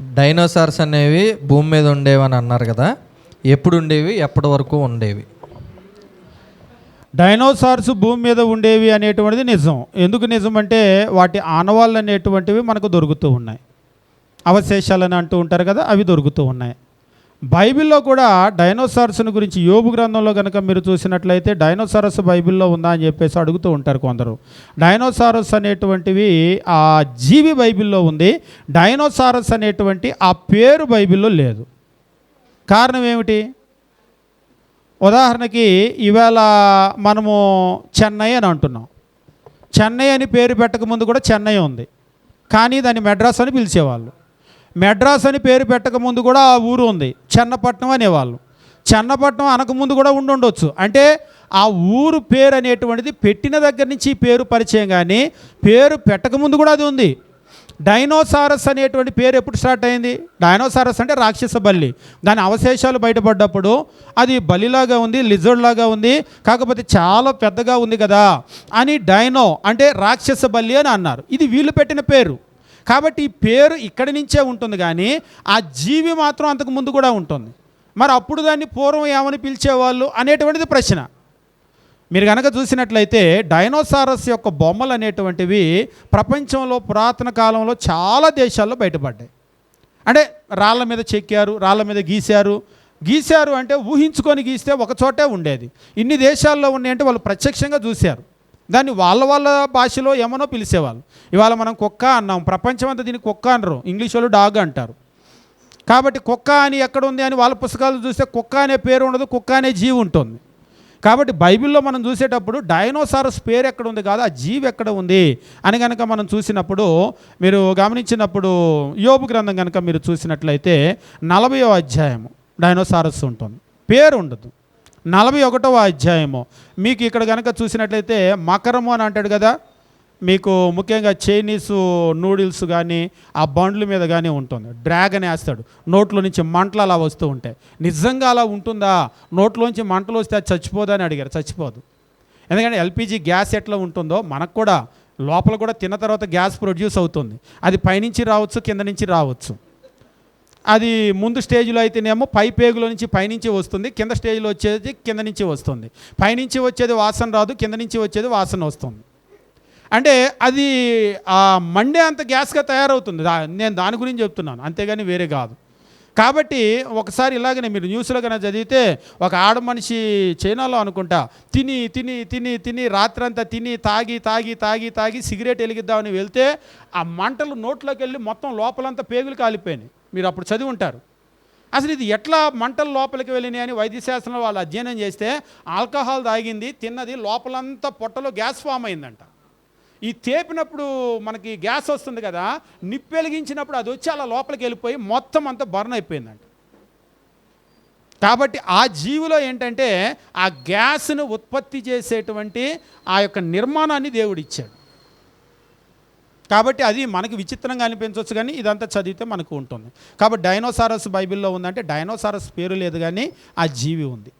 Dinosaurs అనేవి భూమి మీద ఉండేవని అన్నారు కదా. ఎప్పుడు ఉండేవి? ఎప్పటి వరకు ఉండేవి? డైనోసార్స్ భూమి మీద ఉండేవి అనేటువంటిది నిజం. ఎందుకు నిజం అంటే వాటి ఆనవాళ్ళు అనేటువంటివి మనకు దొరుకుతూ ఉన్నాయి. అవశేషాలని అంటూ ఉంటారు కదా అవి దొరుకుతూ ఉన్నాయి. బైబిల్లో కూడా డైనోసార్స్ని గురించి యోబు గ్రంథంలో కనుక మీరు చూసినట్లయితే డైనోసారస్ బైబిల్లో ఉందా అని చెప్పేసి అడుగుతూ ఉంటారు కొందరు. డైనోసారస్ అనేటువంటివి ఆ జీవి బైబిల్లో ఉంది. డైనోసారస్ అనేటువంటి ఆ పేరు బైబిల్లో లేదు. కారణం ఏమిటి? ఉదాహరణకి ఇవాళ మనము చెన్నై అని అంటున్నాం. చెన్నై అని పేరు పెట్టకముందు కూడా చెన్నై ఉంది. కానీ దాన్ని మెడ్రాస్ అని పిలిచేవాళ్ళు. మెడ్రాస్ అని పేరు పెట్టకముందు కూడా ఆ ఊరు ఉంది. చెన్నపట్నం అనేవాళ్ళు. చెన్నపట్నం అనకముందు కూడా ఉండుండొచ్చు. అంటే ఆ ఊరు పేరు అనేటువంటిది పెట్టిన దగ్గర నుంచి పేరు పరిచయం కానీ పేరు పెట్టకముందు కూడా అది ఉంది. డైనోసారస్ అనేటువంటి పేరు ఎప్పుడు స్టార్ట్ అయింది? డైనోసారస్ అంటే రాక్షస బల్లి. దాని అవశేషాలు బయటపడ్డప్పుడు అది బలిలాగా ఉంది లిజర్డ్ లాగా ఉంది కాకపోతే చాలా పెద్దగా ఉంది కదా అని డైనో అంటే రాక్షస బల్లి అని అన్నారు. ఇది వీళ్ళు పెట్టిన పేరు. కాబట్టి ఈ పేరు ఇక్కడి నుంచే ఉంటుంది కానీ ఆ జీవి మాత్రం అంతకు ముందు కూడా ఉంటుంది. మరి అప్పుడు దాన్ని పూర్వం ఏమని పిలిచేవాళ్ళు అనేటువంటిది ప్రశ్న. మీరు కనుక చూసినట్లయితే డైనోసారస్ యొక్క బొమ్మలు అనేటువంటివి ప్రపంచంలో పురాతన కాలంలో చాలా దేశాల్లో బయటపడ్డాయి. అంటే రాళ్ళ మీద చెక్కారు రాళ్ళ మీద గీశారు. గీశారు అంటే ఊహించుకొని గీస్తే ఒక చోటే ఉండేది. ఇన్ని దేశాల్లో ఉన్నాయంటే వాళ్ళు ప్రత్యక్షంగా చూశారు. దాన్ని వాళ్ళ వాళ్ళ భాషలో ఏమనో పిలిచేవాళ్ళు. ఇవాళ మనం కుక్క అన్నాం ప్రపంచం అంతా దీన్ని కుక్క అనరు ఇంగ్లీష్ వాళ్ళు డాగ్ అంటారు. కాబట్టి కుక్క అని ఎక్కడ ఉంది అని వాళ్ళ పుస్తకాలు చూస్తే కుక్క అనే పేరు ఉండదు కుక్క అనే జీవి ఉంటుంది. కాబట్టి బైబిల్లో మనం చూసేటప్పుడు డైనోసారస్ పేరు ఎక్కడ ఉంది కాదు ఆ జీవి ఎక్కడ ఉంది అని కనుక మనం చూసినప్పుడు మీరు గమనించినప్పుడు యోబు గ్రంథం కనుక మీరు చూసినట్లయితే నలభయో అధ్యాయము డైనోసారస్ ఉంటుంది. పేరు ఉండదు. నలభై ఒకటవ అధ్యాయము. మీకు ఇక్కడ కనుక చూసినట్లయితే మకరము అని అంటాడు కదా మీకు ముఖ్యంగా చైనీస్ నూడిల్స్ కానీ ఆ బండ్ల మీద కానీ ఉంటుంది. డ్రాగన్ వేస్తాడు. నోట్లో నుంచి మంటలు అలా వస్తూ ఉంటాయి. నిజంగా అలా ఉంటుందా? నోట్లోంచి మంటలు వస్తే అది చచ్చిపోదా అని అడిగారు. చచ్చిపోదు. ఎందుకంటే ఎల్పిజి గ్యాస్ ఎట్లా ఉంటుందో మనకు కూడా లోపల కూడా తిన్న తర్వాత గ్యాస్ ప్రొడ్యూస్ అవుతుంది. అది పైనుంచి రావచ్చు కింద నుంచి రావచ్చు. అది ముందు స్టేజ్లో అయితేనేమో పై పేగులో నుంచి పైనుంచి వస్తుంది కింద స్టేజ్లో వచ్చేది కింద నుంచి వస్తుంది. పైనుంచి వచ్చేది వాసన రాదు కింద నుంచి వచ్చేది వాసన వస్తుంది. అంటే అది ఆ మండే అంత గ్యాస్గా తయారవుతుంది. నేను దాని గురించి చెప్తున్నాను అంతేగాని వేరే కాదు. కాబట్టి ఒకసారి ఇలాగనే మీరు న్యూస్లో కన్నా చదివితే ఒక ఆడ మనిషి చైనాలో అనుకుంటా తిని తిని తిని తిని రాత్రంతా తిని తాగి తాగి తాగి తాగి సిగరెట్ వెలిగిద్దామని వెళ్తే ఆ మంటలు నోట్లోకి వెళ్ళి మొత్తం లోపలంతా పేగులు కాలిపోయినాయి. మీరు అప్పుడు చదివి ఉంటారు అసలు ఇది ఎట్లా మంటలు లోపలికి వెళ్ళినాయి అని వైద్యశాస్త్రంలో వాళ్ళు అధ్యయనం చేస్తే ఆల్కహాల్ తాగింది తిన్నది లోపలంతా పొట్టలో గ్యాస్ ఫామ్ అయిందంట. ఈ తేపినప్పుడు మనకి గ్యాస్ వస్తుంది కదా నిప్పు వెలిగించినప్పుడు అది వచ్చి అలా లోపలికి వెళ్ళిపోయి మొత్తం అంతా బర్న్ అయిపోయిందంట. కాబట్టి ఆ జీవిలో ఏంటంటే ఆ గ్యాస్ను ఉత్పత్తి చేసేటువంటి ఆ యొక్క నిర్మాణాన్ని దేవుడిచ్చాడు. కాబట్టి అది మనకి విచిత్రంగా అనిపించవచ్చు కానీ ఇదంతా చదివితే మనకు ఉంటుంది. కాబట్టి డైనోసారస్ బైబిల్లో ఉందంటే డైనోసారస్ పేరు లేదు కానీ ఆ జీవి ఉంది.